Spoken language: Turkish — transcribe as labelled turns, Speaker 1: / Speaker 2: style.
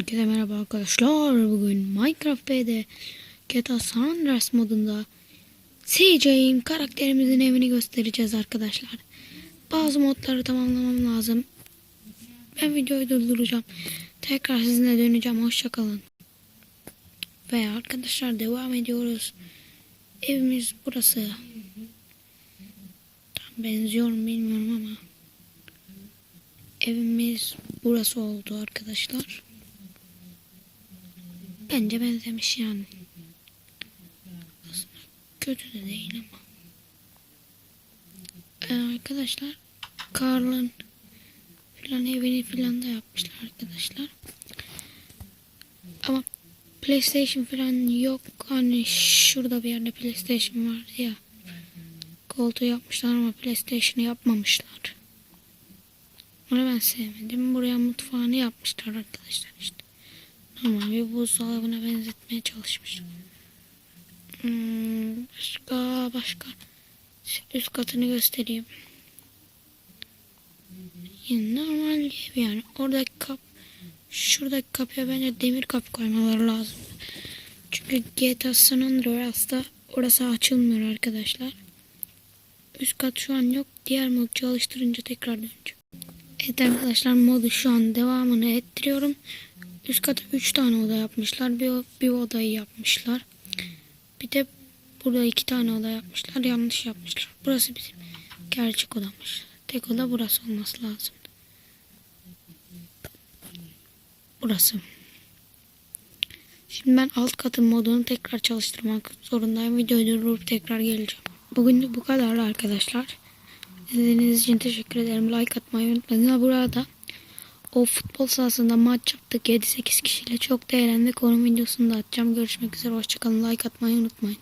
Speaker 1: Herkese merhaba arkadaşlar. Bugün Minecraft B'de San Andreas modunda CJ'in karakterimizin evini göstereceğiz arkadaşlar. Bazı modları tamamlamam lazım. Ben videoyu durduracağım. Tekrar sizinle döneceğim. Hoşçakalın. Ve arkadaşlar devam ediyoruz. Evimiz burası. Tam benziyor bilmiyorum ama. Evimiz burası oldu arkadaşlar. Bence benzemiş yani. Aslında kötü de değil ama. Ee, arkadaşlar Carl'ın filan evini filan da yapmışlar arkadaşlar. Ama PlayStation filan yok. Hani şurada bir yerde PlayStation vardı ya. Koltuğu yapmışlar ama PlayStation'ı yapmamışlar. Onu ben sevmedim. Buraya mutfağını yapmışlar arkadaşlar işte. Normal bir buzdolabına benzetmeye çalışmışlar. Hmm, başka başka üst katını göstereyim. Yine normal gibi yani. Oradaki kap şuradaki kapıya bence demir kapı koymaları lazım. Çünkü GTA San Andreas'ta orası açılmıyor arkadaşlar. Üst kat şu an yok. Diğer mod çalıştırınca tekrar döneceğim. Evet arkadaşlar modu şu an devamını ettiriyorum. Üst kata 3 tane oda yapmışlar. Bir, bir odayı yapmışlar. Bir de burada 2 tane oda yapmışlar. Yanlış yapmışlar. Burası bizim gerçek odamız. Tek oda burası olması lazım. Burası. Şimdi ben alt katın modunu tekrar çalıştırmak zorundayım. Videoyu durdurup tekrar geleceğim. Bugün de bu kadar arkadaşlar. İzlediğiniz için teşekkür ederim. Like atmayı unutmayın. Burada o futbol sahasında maç yaptık 7-8 kişiyle. Çok da eğlendik. Onun videosunu da atacağım. Görüşmek üzere. Hoşçakalın. Like atmayı unutmayın.